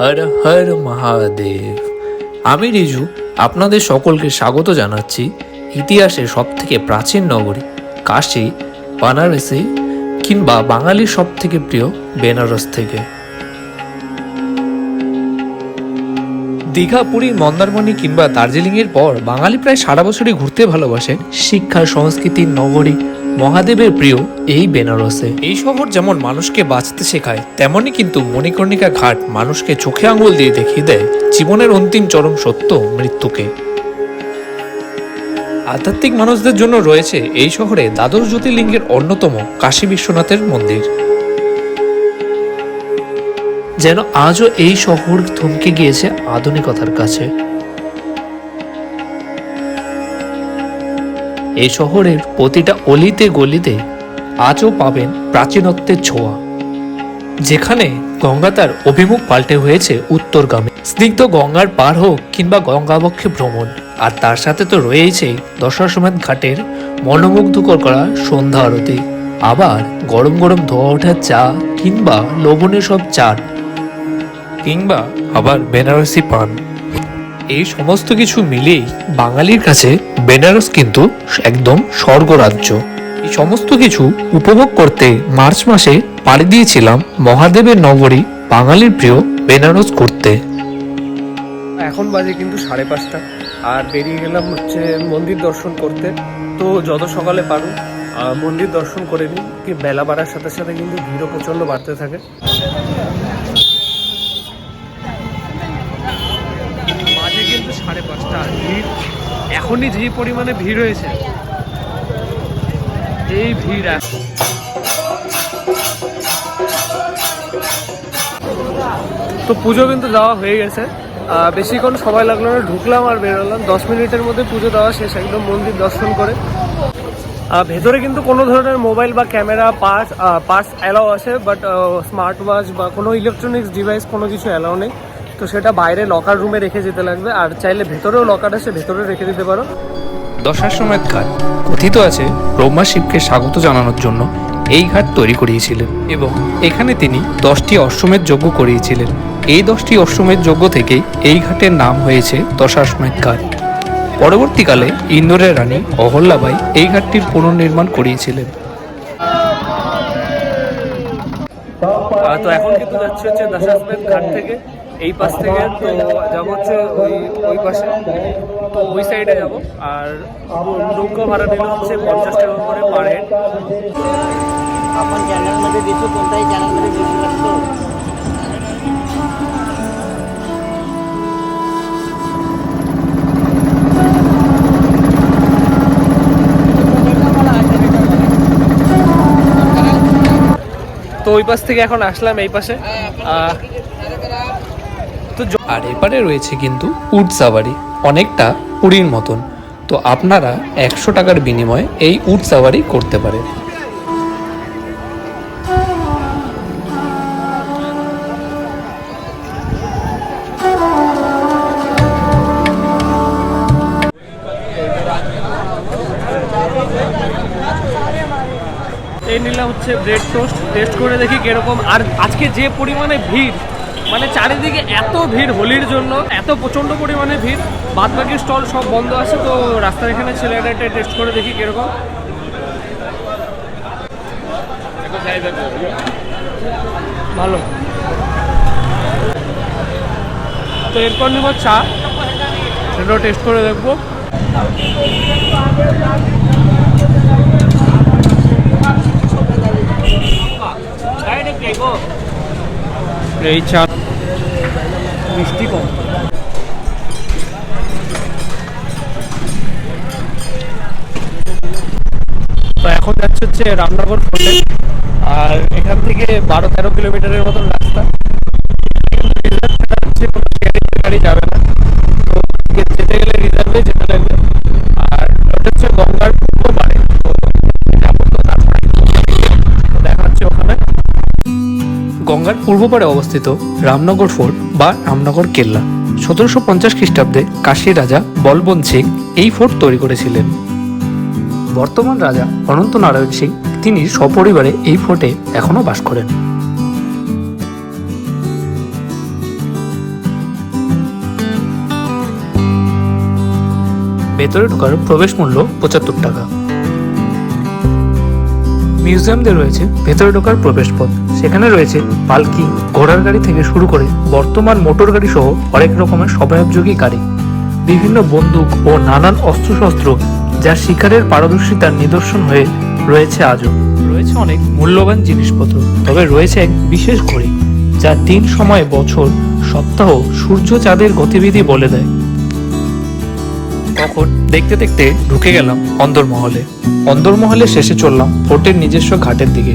হর হর মহাদেব। আমি রিজু, আপনাদের সকলকে স্বাগত জানাচ্ছি ইতিহাসের সব থেকে প্রাচীন নগরী কাশী, বানারসি কিংবা বাঙালির সব থেকে প্রিয় বেনারস থেকে। দীঘা পুরী মন্দারমণি কিংবা দার্জিলিংয়ের পর বাঙালি প্রায় সারা বছরই ঘুরতে ভালোবাসেন শিক্ষা সংস্কৃতির নগরী মহাদেবের প্রিয় এই বেনারসে। এই শহর যেমন মানুষকে বাঁচতে শেখায় তেমনই কিন্তু মণিকর্ণিকা ঘাট মানুষকে চোখে আঙুল দিয়ে দেখিয়ে দেয় জীবনের অন্তিম চরম সত্য মৃত্যুকে। আধ্যাত্মিক মানুষদের জন্য রয়েছে এই শহরে দ্বাদশ জ্যোতির্লিঙ্গের অন্যতম কাশী বিশ্বনাথের মন্দির। যেন আজও এই শহর থমকে গিয়েছে আধুনিকতার কাছে। এই শহরের প্রতিটা অলিতে গলিতে আজও পাবেন প্রাচীনত্বের ছোঁয়া। যেখানে গঙ্গা তার অভিমুখ পাল্টে হয়েছে উত্তরগামী। স্নিগ্ধ গঙ্গার পার হোক কিংবা গঙ্গাবক্ষে ভ্রমণ। আর তার সাথে তো রয়েছেই দশাশ্বমেধ ঘাটের মনোমুগ্ধকর করা সন্ধ্যা আরতি। আবার গরম গরম ধোয়া ওঠা চা কিংবা লবণের সব চাট। কিংবা আবার বেনারসি পান। এই সমস্ত কিছু মিলেই বাঙালির কাছে বেনারস কিন্তু একদম স্বর্গরাজ্য। এই সমস্ত কিছু উপভোগ করতে মার্চ মাসে পাড়ি দিয়েছিলাম মহাদেবের নগরী বাঙালির প্রিয় বেনারস ঘুরতে। এখন বাজে কিন্তু সাড়ে পাঁচটা। আর বেরিয়ে গেলাম হচ্ছে মন্দির দর্শন করতে। তো যত সকালে পারুন মন্দির দর্শন করে নিন কি বেলা বাড়ার সাথে সাথে কিন্তু ভিড়ও প্রচণ্ড বাড়তে থাকে। সাড়ে পাঁচটা ভিড়। এখনই যে পরিমাণে ভিড় হয়েছে, এই ভিড় এখন তো পুজো কিন্তু দেওয়া হয়ে গেছে। বেশিক্ষণ সময় লাগল না, ঢুকলাম আর বেরোলাম। দশ মিনিটের মধ্যে পুজো দেওয়া শেষ, একদম মন্দির দর্শন করে। ভেতরে কিন্তু কোনো ধরনের মোবাইল বা ক্যামেরা পার্স পার্স অ্যালাও আছে, বাট স্মার্ট ওয়াচ বা কোনো ইলেকট্রনিক্স ডিভাইস কোনো কিছু অ্যালাও নেই। তো সেটা বাইরে লকার রুমে রেখে যেতে লাগবে আর চাইলে ভেতরেও লকার আছে ভেতরে রেখে দিতে পারো। দশাশ্বমেধ ঘাট কথিত আছে ব্রহ্মা শিবকে স্বাগত জানানোর জন্য এই ঘাট তৈরি করিয়েছিলেন এবং এখানে তিনি দশটি অশ্বমেধ যজ্ঞ করিয়েছিলেন। এই দশটি অশ্বমেধ যজ্ঞ থেকেই এই ঘাটের নাম হয়েছে দশাশ্বমেধ ঘাট। পরবর্তীকালে ইন্দোরের রানী অহল্যাবাই এই ঘাটটির পুনর্নির্মাণ করিয়েছিলেন। তো এখন কিন্তু যাচ্ছে হচ্ছে দশাশ্বমেধ ঘাট থেকে। এই পাশ থেকে তো যাবো হচ্ছে ওই ওই পাশে তো ওই সাইডে যাব আর নৌকা ভাড়া নিলে হচ্ছে পঞ্চাশ টাকা করে পার হেড आपण चॅनलमध्ये दिसू कोणत्याही चॅनलमध्ये दिसू शकतो তো ওই পাশ থেকে এখন আসলাম এই পাশে আহ, তো আর এপারে রয়েছে কিন্তু উট সাওয়ারি, অনেকটা পুরীর মতন। তো আপনারা একশো টাকার বিনিময়ে এই উট সাওয়ারি করতে পারেন। এই নিলাম হচ্ছে ব্রেড টোস্ট টেস্ট করে দেখি কীরকম। আর আজকে যে পরিমাণে ভিড় মানে চারিদিকে এত ভিড় হোলির জন্য এত প্রচণ্ড পরিমাণে ভিড়। বাদ বাকি স্টল সব বন্ধ আছে তো রাস্তার এখানে ছেলেটা একটা টেস্ট করে দেখি কীরকম। ভালো। তো এরপর নেব চা। সেটাও টেস্ট করে দেখব। এই চা মিষ্টি কম। তো এখন যাচ্ছে হচ্ছে রামনগর ফোর্টে আর এখান থেকে বারো তেরো কিলোমিটারের মতন রাস্তা। হচ্ছে গাড়ি যাবে পূর্বপারে অবস্থিত রামনগর ফোর্ট বা রামনগর কেল্লা। সতেরোশো পঞ্চাশ খ্রিস্টাব্দে কাশী রাজা বলবন সিং এই ফোর্ট তৈরি করেছিলেন। বর্তমান রাজা অনন্ত নারায়ণ সিং তিনি সপরিবারে এই ফোর্টে এখনও বাস করেন। ভেতরে ঢোকার প্রবেশ মূল্য পঁচাত্তর টাকা। মিউজিয়ামদের রয়েছে ভেতরে ঢোকার প্রবেশ পথ সেখানে রয়েছে পালকি, ঘোড়ার গাড়ি থেকে শুরু করে বর্তমান মোটর গাড়ি সহ অনেক রকমের সবায়োপযোগী গাড়ি। বিভিন্ন বন্দুক ও নানান অস্ত্রশস্ত্র যা শিকারের পারদর্শিতার নিদর্শন হয়ে রয়েছে আজও। রয়েছে অনেক মূল্যবান জিনিসপত্র, তবে রয়েছে এক বিশেষ ঘড়ি, যা দিন, সময়, বছর, সপ্তাহ, সূর্য চাঁদের গতিবিধি বলে দেয়। তখন দেখতে দেখতে ঢুকে গেলাম অন্দরমহলে। অন্দরমহলে শেষে চললাম ফোর্টের নিজস্ব ঘাটের দিকে।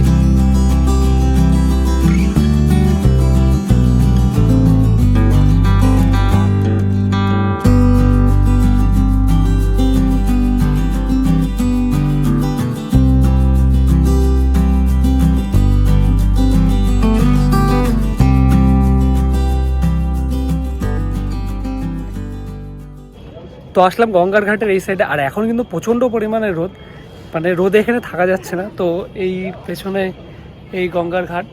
তো আসলাম গঙ্গার ঘাটের এই সাইডে আর এখন কিন্তু প্রচণ্ড পরিমাণে রোদ। মানে রোদে এখানে থাকা যাচ্ছে না। তো এই পেছনে এই গঙ্গার ঘাট।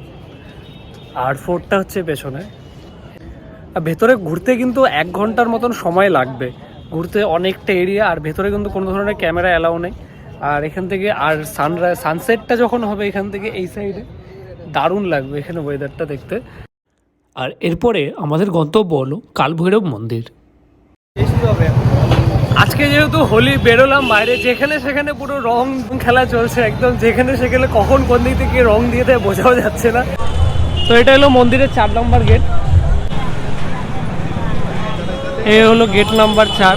আর ফোর্টটা হচ্ছে পেছনে। আর ভেতরে ঘুরতে কিন্তু এক ঘণ্টার মতন সময় লাগবে। ঘুরতে অনেকটা এরিয়া আর ভেতরে কিন্তু কোনো ধরনের ক্যামেরা অ্যালাউ নেই। আর এখান থেকে আর সানরাইজ সানসেটটা যখন হবে এখান থেকে এই সাইডে দারুণ লাগবে এখানে ওয়েদারটা দেখতে। আর এরপরে আমাদের গন্তব্য হলো কালভৈরব মন্দির। আজকে যেহেতু হোলি বেরোলাম বাইরে, যেখানে সেখানে পুরো রং খেলা চলছে একদম। যেখানে সেখানে কখন কোন দিক থেকে রং দিয়ে দেয় বোঝাও যাচ্ছে না। তো এটা হলো মন্দিরের চার নম্বর গেট এ হলো গেট নাম্বার চার।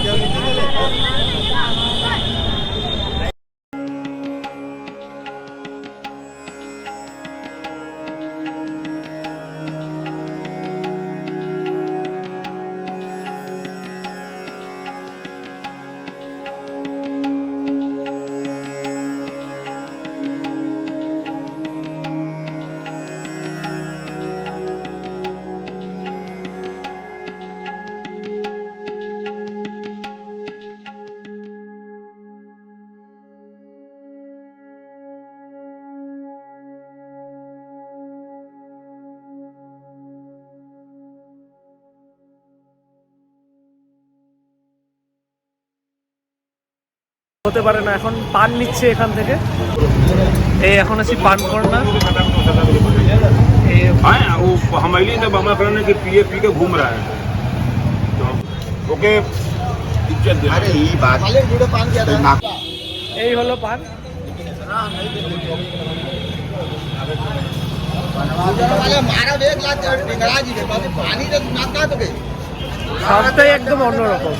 হতে পারে না এখন পান নিচ্ছে এখান থেকে এই এখন আছি পান কর্নার এই आए वो हमारे तब हमारा करने के पिए पी के घूम रहा है तो ओके इज्जत दे अरे ये बात এই হলো পান मारा एक लाख टिंगड़ा जी के पानी तो नाका तो गई সবটাই একদম অন্যরকম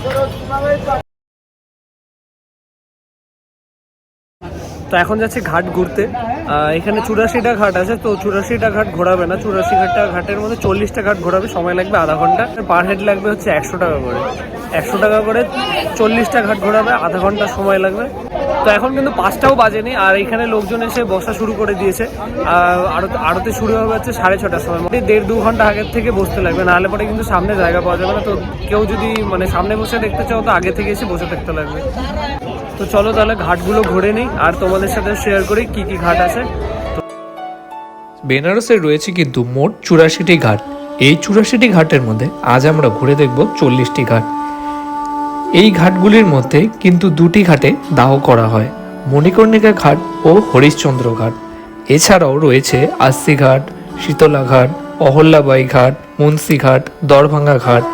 তো এখন যাচ্ছে ঘাট ঘুরতে। এখানে চুরাশিটা ঘাট আছে, তো চুরাশিটা ঘাট ঘোরাবে না। চুরাশি ঘাটটা ঘাটের মধ্যে চল্লিশটা ঘাট ঘোরাবে, সময় লাগবে আধা ঘণ্টা। পার হেড লাগবে হচ্ছে একশো টাকা করে। একশো টাকা করে চল্লিশটা ঘাট ঘোরাবে, আধা ঘণ্টা সময় লাগবে। তো এখন কিন্তু পাঁচটাও বাজেনি, আর এখানে লোকজন এসে বসা শুরু করে দিয়েছে। আর আড়ত, আড়তে শুরু হবে হচ্ছে সাড়ে ছটার সময়। মোটামুটি দেড় দু ঘণ্টা আগের থেকে বসতে লাগবে, নাহলে পরে কিন্তু সামনে জায়গা পাওয়া যাবে না। তো কেউ যদি মানে সামনে বসে দেখতে চাও, তো আগে থেকে এসে বসে থাকতে লাগবে। তো চলো তাহলে ঘাটগুলো ঘুরে নিই, আর তোমাদের সাথে শেয়ার করি কি কি ঘাট আছে। বেনারসে রয়েছে কিন্তু মোট চুরাশিটি ঘাট। এই চুরাশিটি ঘাটের মধ্যে আজ আমরা ঘুরে দেখব চল্লিশটি ঘাট। এই ঘাটগুলির মধ্যে কিন্তু দুটি ঘাটে দাহ করা হয়, মণিকর্ণিকা ঘাট ও হরিশ্চন্দ্র ঘাট। এছাড়াও রয়েছে আস্তি ঘাট, শীতলা ঘাট, অহল্যাবাই ঘাট, মুন্সি ঘাট, দরভাঙ্গা ঘাট,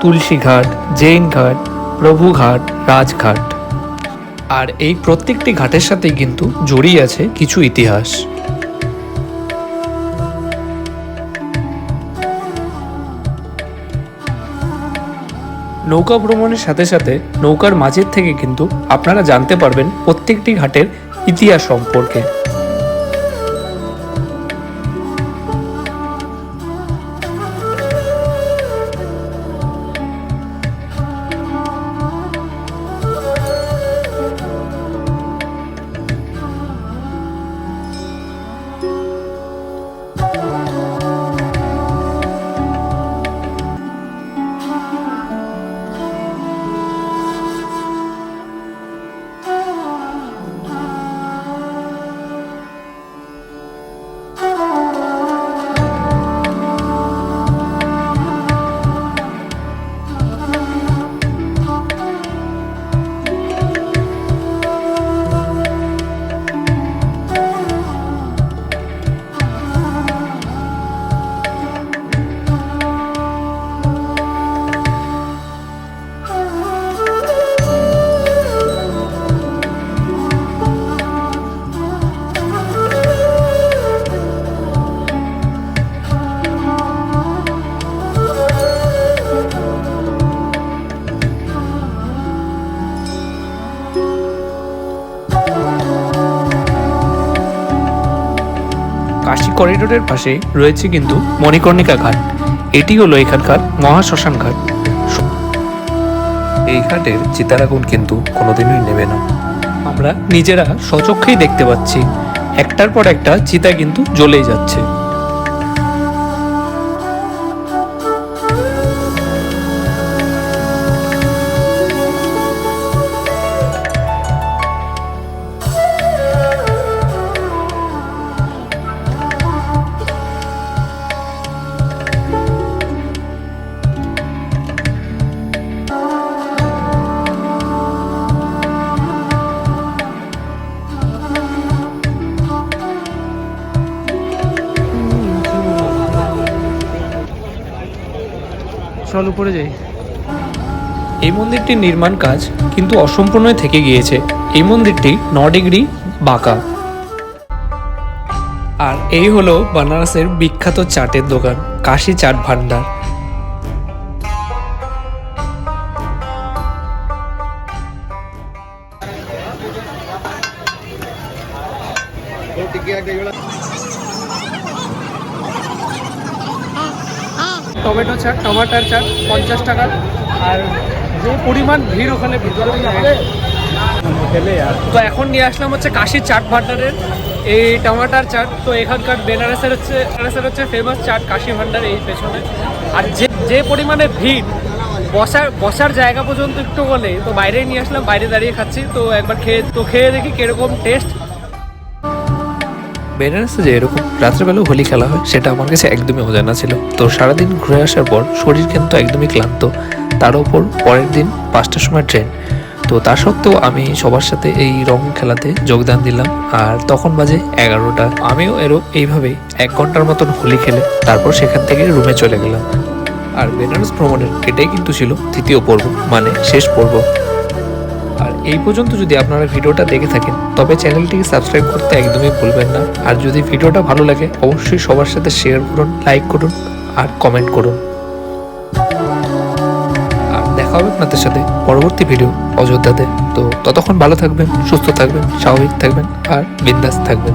তুলসী ঘাট, জৈন ঘাট, প্রভু ঘাট রাজঘাট আর এই প্রত্যেকটি ঘাটের সাথে কিন্তু জড়িয়ে আছে কিছু ইতিহাস। নৌকা ভ্রমণের সাথে সাথে নৌকার মাঝের থেকে কিন্তু আপনারা জানতে পারবেন প্রত্যেকটি ঘাটের ইতিহাস সম্পর্কে। করিডোরের পাশে রয়েছে কিন্তু মণিকর্ণিকা ঘাট। এটি হলো এখানকার মহাশ্মশান ঘাট। এই ঘাটের চিতারাগুন কিন্তু কোনোদিনই নেবে না। আমরা নিজেরা সচক্ষেই দেখতে পাচ্ছি। একটার পর একটা চিতা কিন্তু জ্বলেই যাচ্ছে। চল উপরে যাই। এই মন্দিরটির নির্মাণ কাজ কিন্তু অসম্পূর্ণ থেকে গিয়েছে। এই মন্দিরটি ন ডিগ্রি বাঁকা। আর এই হলো বানারসের বিখ্যাত চাটের দোকান, কাশি চাট ভান্ডার। চাট টমাটার চাট পঞ্চাশ টাকা। আর যে পরিমাণ ভিড় ওখানে তো এখন নিয়ে আসলাম হচ্ছে কাশির চাট ভান্ডারের। এই টমাটার চাট, তো এখানকার বেনারসের হচ্ছে বেনারসের হচ্ছে ফেমাস চাট কাশি ভান্ডার এই পেছনে। আর যে যে পরিমাণে ভিড়, বসার বসার জায়গা পর্যন্ত একটু বলে তো বাইরে নিয়ে আসলাম, বাইরে দাঁড়িয়ে খাচ্ছি। তো একবার খেয়ে, তো খেয়ে দেখি কীরকম টেস্ট বেনারসে যে এরকম রাত্রেবেলা হোলি খেলা হয়, সেটা আমার কাছে একদমই অজানা ছিল। তো সারাদিন ঘুরে আসার পর শরীর কিন্তু একদমই ক্লান্ত। তার উপর পরের দিন পাঁচটার সময় ট্রেন। তো তা সত্ত্বেও আমি সবার সাথে এই রং খেলাতে যোগদান দিলাম। আর তখন বাজে এগারোটা। আমিও এরও এইভাবেই এক ঘণ্টার মতন হোলি খেলে তারপর সেখান থেকে রুমে চলে গেলাম। আর বেনারস ভ্রমণের এটাই কিন্তু ছিল তৃতীয় পর্ব মানে শেষ পর্ব। আর এই পর্যন্ত যদি আপনারা ভিডিওটা দেখে থাকেন, তবে চ্যানেলটিকে সাবস্ক্রাইব করতে একদমই ভুলবেন না। আর যদি ভিডিওটা ভালো লাগে, অবশ্যই সবার সাথে শেয়ার করুন, লাইক করুন আর কমেন্ট করুন। আর দেখা হবে আপনাদের সাথে পরবর্তী ভিডিও অযোধ্যাতে। তো ততক্ষণ ভালো থাকবেন, সুস্থ থাকবেন, স্বাভাবিক থাকবেন আর বিন্দাস থাকবেন।